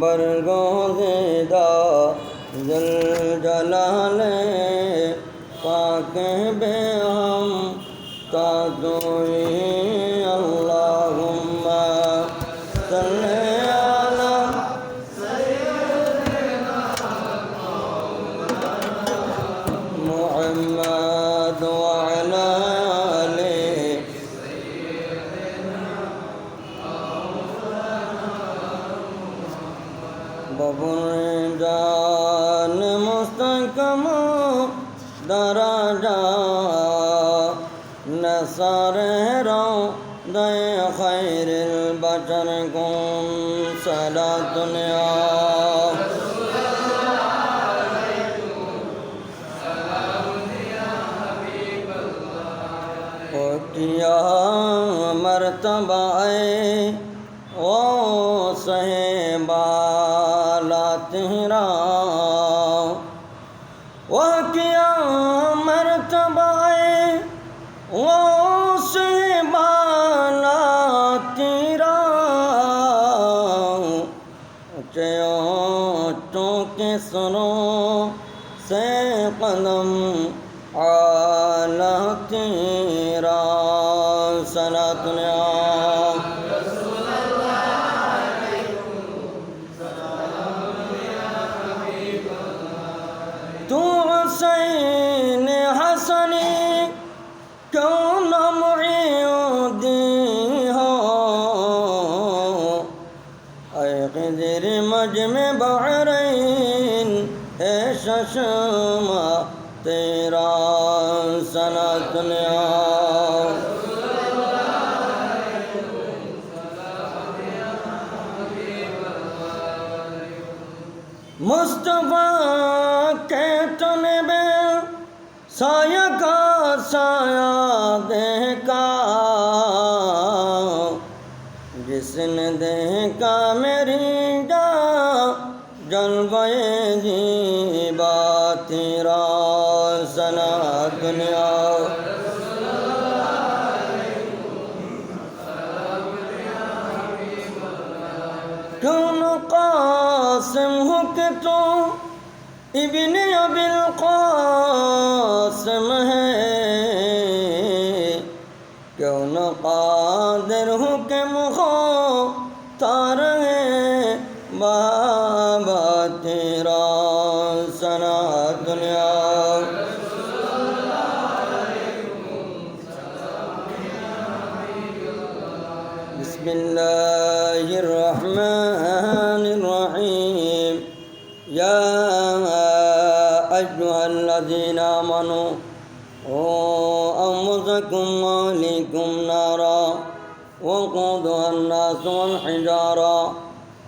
বরগোহেদা জল জলালে পাকে বেহম তাদুই আল্লাহুম্মা সাল্লি درجا نصر رو دے خیر البشر کن سلا دنیا مرتبہ اے او سہ بالا خسروا سيقلم على تيرا صلاة اليوم मजम बहरैन है शशमा तेरा सनातन मुस्तफ़ा के तनबे साया का साया देखा। जिसने देखा मेरी جلوے ہی بات روزنہ دنیا کیوں قاسم ہو ابن ابی القاسم هي كون قادر ہو کہ مخو بسم الله الرحمن الرحيم. يا أيها الذين آمنوا أنفسكم وأهليكم نارا وقودها الناس والحجارة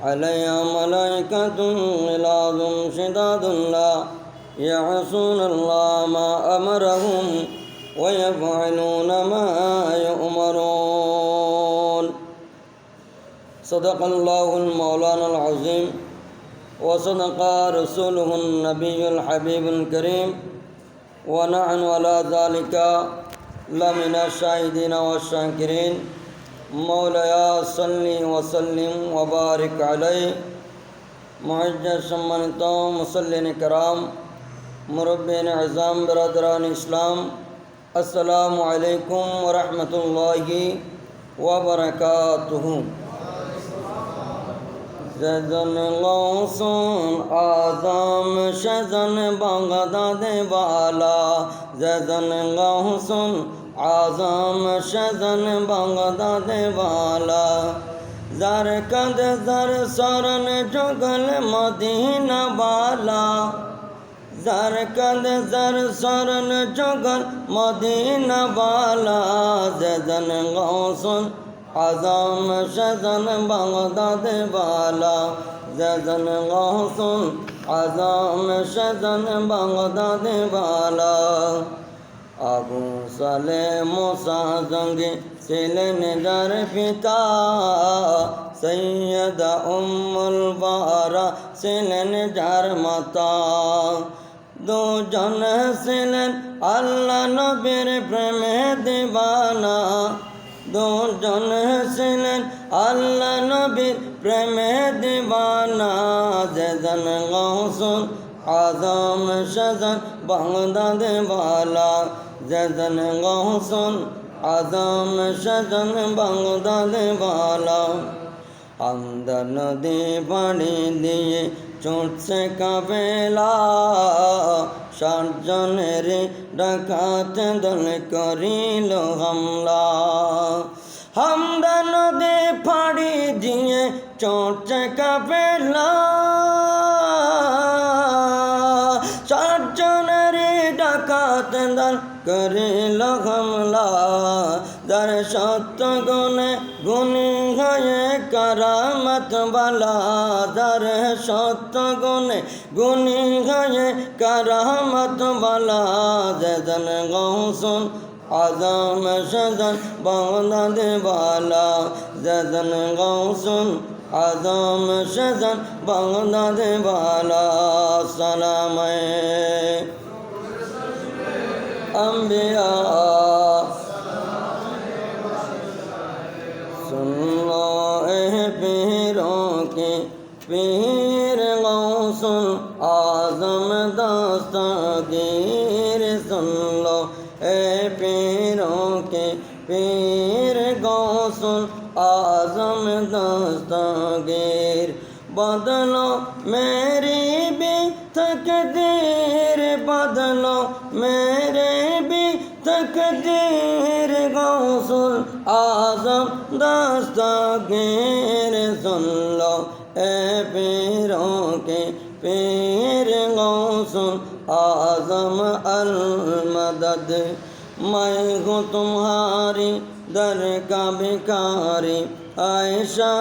عليها ملائكة غلاظ شداد لا يعصون الله ما أمرهم ويفعلون ما صدق الله المولانا العظيم وصدق رسوله النبي الحبيب الكريم ونحن على ذلك لمن الشاهدين والشاكرين مولاي صل وسلم وبارك عليه معجز সম্মানিত মুসল্লিন کرام মুরব্বিন আজম বরাদরান ইসলাম আসসালামু আলাইকুম ওরহমতুল্লাহি ওবরকাতুহু জজন গৌসুন আজম শজন বাগদাদ বালা জজন গৌসুন আজম শজন বাগদাদ বালা যার কদ যার শরণ জগল মদিনা বালা যার কদ যার শরণ জগল মদিনা বালা জজন গৌসুন আজম শজন বাগদাদ বালা জজন গৌসুন আজম শজন বাগদাদ বালা। আবু সালে মোসা জঙ্গে ছিলেন যার পিতা, সৈয়দা উম্মুল বারা ছিলেন যার মাতা। দুজন ছিলেন আল্লাহ নবীর প্রেমে দিবানা। দুজন ছিলেন আল্লাহ নবীর প্রেমে দিবানা, যেজন গৌসুল আজম সজন বাংলাদে বালা যেজন গৌসুল আজম সজন বাংলাদে বালা আমদার নদী পানি দিয়ে চুটছে কাবেলা ষাটজনের ডাকাত দল করিল হামলা। হামদা নদী ফাড়ি দিয়ে চুটছে কাবেলা ডাকাত দল করিল হামলা। যার সত্য গুণে গুণী কারামত বালা যার সত্য গুণে গুণী হয়ে কারামত বালা যেজন গৌসুন আজম সজন বাংলাদে বালা যেজন গৌসুন আজম সজন বাংলাদে বালা সালামে अम्बिया सुन लो ए पीरों के पीर गौसुल आजम दस्तगीर सुन लो ए पीरों के पीर गौसुल आजम दस्तगीर बदलो मेरी भी तकदीर बदलो मेरे भी तकदीर गौसुल आजम दस्तगीर सुन लो ए पीरों के पीर गौसुल आजम अल मदद मैं हूँ तुम्हारी दर का भिखारी आयशा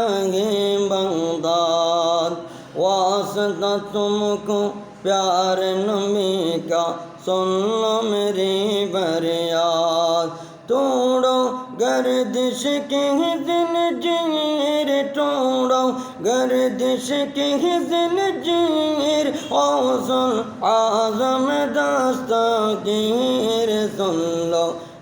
बगदाद वास्ता तुमको प्यार नमी का सुन लो मेरी बरियाद तोड़ो गर्दिश के दिल जीर तोड़ो गर्दिश के दिल जीर औसल आजम दस्तगीर सुन लो